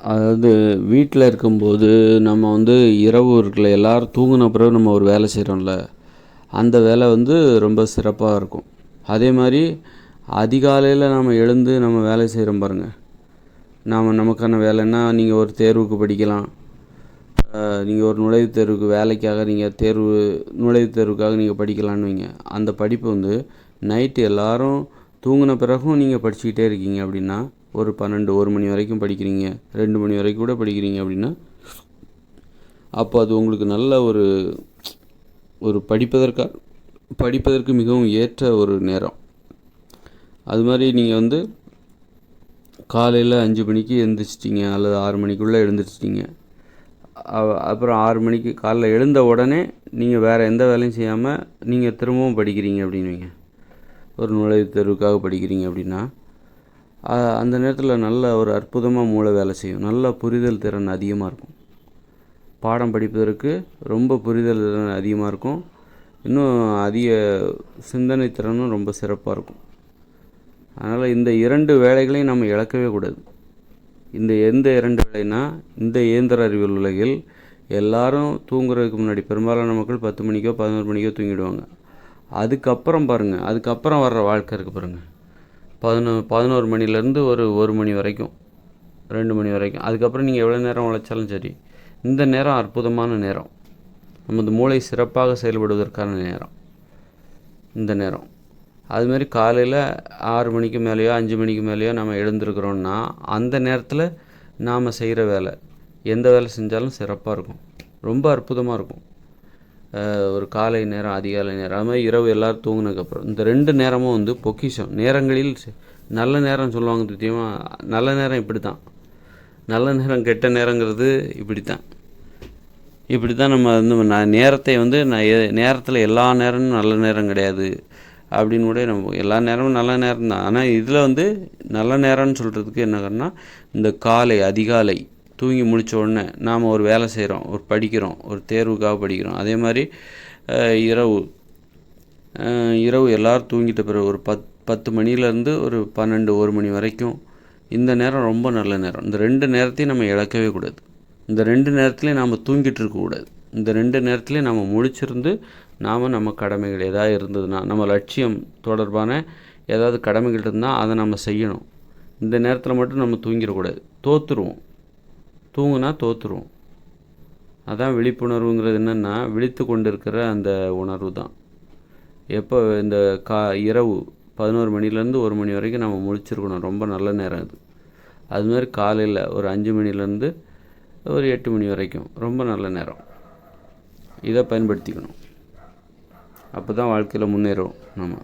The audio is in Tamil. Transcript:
அதாவது வீட்டில் இருக்கும்போது நம்ம வந்து இரவு இருக்குல்ல எல்லோரும் தூங்கின பிறகு நம்ம ஒரு வேலை செய்கிறோம்ல அந்த வேலை வந்து ரொம்ப சிறப்பாக இருக்கும். அதே மாதிரி அதிகாலையில் நம்ம எழுந்து நம்ம வேலை செய்கிறோம் பாருங்கள் நாம் நமக்கான வேலைன்னா நீங்கள் ஒரு தேர்வுக்கு படிக்கலாம். நீங்கள் ஒரு நுழைவுத் தேர்வுக்கு வேலைக்காக நீங்கள் தேர்வு நுழைவுத் தேர்வுக்காக நீங்கள் படிக்கலான்னு வைங்க. அந்த படிப்பு வந்து நைட்டு எல்லோரும் தூங்கின பிறகும் நீங்கள் படிச்சுக்கிட்டே இருக்கீங்க அப்படின்னா ஒரு பன்னெண்டு ஒரு மணி வரைக்கும் படிக்கிறீங்க ரெண்டு மணி வரைக்கும் கூட படிக்கிறீங்க அப்படின்னா அப்போ அது உங்களுக்கு நல்ல ஒரு ஒரு படிப்பதற்காக படிப்பதற்கு மிகவும் ஏற்ற ஒரு நேரம். அது மாதிரி நீங்கள் வந்து காலையில் அஞ்சு மணிக்கு எழுந்திரிச்சிட்டிங்க அல்லது ஆறு மணிக்குள்ளே எழுந்திரிச்சிட்டிங்க. அப்புறம் ஆறு மணிக்கு காலைல எழுந்த உடனே நீங்கள் வேறு எந்த வேலையும் செய்யாமல் நீங்கள் திரும்பவும் படிக்கிறீங்க அப்படின்னு ஒரு நுழைவுத் தேர்வுக்காக படிக்கிறீங்க அப்படின்னா அந்த நேரத்தில் நல்ல ஒரு அற்புதமாக மூளை வேலை செய்யும். நல்ல புரிதல் திறன் அதிகமாக இருக்கும். பாடம் படிப்பதற்கு ரொம்ப புரிதல் திறன் அதிகமாக இருக்கும். இன்னும் அதிக சிந்தனை திறனும் ரொம்ப சிறப்பாக இருக்கும். அதனால் இந்த இரண்டு வேலைகளையும் நம்ம இழக்கவே கூடாது. இந்த எந்த இரண்டு வேலைனா இந்த இயந்திர அறிவியல் உலகில் எல்லாரும் தூங்குறதுக்கு முன்னாடி பெரும்பாலான மக்கள் பத்து மணிக்கோ பதினோரு மணிக்கோ தூங்கிடுவாங்க. அதுக்கப்புறம் பாருங்கள் அதுக்கப்புறம் வர்ற வாழ்க்கை இருக்குது பாருங்கள் பதினோ பதினோரு மணிலேருந்து ஒரு ஒரு மணி வரைக்கும். ரெண்டு மணி வரைக்கும். அதுக்கப்புறம் நீங்கள் எவ்வளோ நேரம் உழைச்சாலும் சரி இந்த நேரம் அற்புதமான நேரம். நமது மூளை சிறப்பாக செயல்படுவதற்கான நேரம். இந்த நேரம். அதுமாரி காலையில் ஆறு மணிக்கு மேலேயோ அஞ்சு மணிக்கு மேலேயோ நம்ம எழுந்திருக்கிறோன்னா அந்த நேரத்தில் நாம் செய்கிற வேலை எந்த வேலை செஞ்சாலும் சிறப்பாக இருக்கும். ரொம்ப அற்புதமாக இருக்கும். ஒரு காலை நேரம் அதிகாலை நேரம் அது மாதிரி இரவு எல்லோரும் தூங்கினதுக்கப்புறம் இந்த ரெண்டு நேரமும் வந்து பொக்கிஷம். நேரங்களில் நல்ல நேரம் சொல்லுவாங்க தெரியுமா? நல்ல நேரம் இப்படி தான் நல்ல நேரம் கெட்ட நேரங்கிறது இப்படி தான் இப்படி தான் நம்ம வந்து நான் நேரத்தை வந்து நான் நேரத்தில் எல்லா நேரமும் நல்ல நேரம் கிடையாது. அப்படின்னு கூட நம்ம எல்லா நேரமும் நல்ல நேரம் தான் ஆனால் இதில் வந்து நல்ல நேரம்னு சொல்கிறதுக்கு என்ன காரணம் இந்த காலை அதிகாலை தூங்கி முடித்த உடனே நாம் ஒரு வேலை செய்கிறோம் ஒரு படிக்கிறோம் ஒரு தேர்வுக்காக படிக்கிறோம். அதே மாதிரி இரவு இரவு எல்லோரும் தூங்கிட்ட பிறகு ஒரு பத் பத்து மணிலேருந்து ஒரு பன்னெண்டு ஒரு மணி வரைக்கும் இந்த நேரம் ரொம்ப நல்ல நேரம். இந்த ரெண்டு நேரத்தையும் நம்ம இழக்கவே கூடாது. இந்த ரெண்டு நேரத்துலையும் நாம் தூங்கிட்டு இருக்கக்கூடாது இந்த ரெண்டு நேரத்துலையும் நம்ம முடிச்சிருந்து நாம் நம்ம கடமைகள் எதாவது இருந்ததுன்னா நம்ம லட்சியம் தொடர்பான ஏதாவது கடமைகள் இருந்தால் அதை நம்ம செய்யணும். இந்த நேரத்தில் மட்டும் நம்ம தூங்கிடக்கூடாது. தோற்றுருவோம் தூங்குனா தோற்றுருவோம் அதான் விழிப்புணர்வுங்கிறது என்னென்னா விழித்து கொண்டிருக்கிற அந்த உணர்வு தான். எப்போ இந்த கா இரவு பதினோரு மணிலேருந்து ஒரு மணி வரைக்கும் நம்ம முழிச்சிருக்கணும். ரொம்ப நல்ல நேரம் அது. அதுமாதிரி காலையில் ஒரு அஞ்சு மணிலேருந்து ஒரு எட்டு மணி வரைக்கும் ரொம்ப நல்ல நேரம். இதை பயன்படுத்திக்கணும். அப்போ தான் வாழ்க்கையில் முன்னேறும் நம்ம.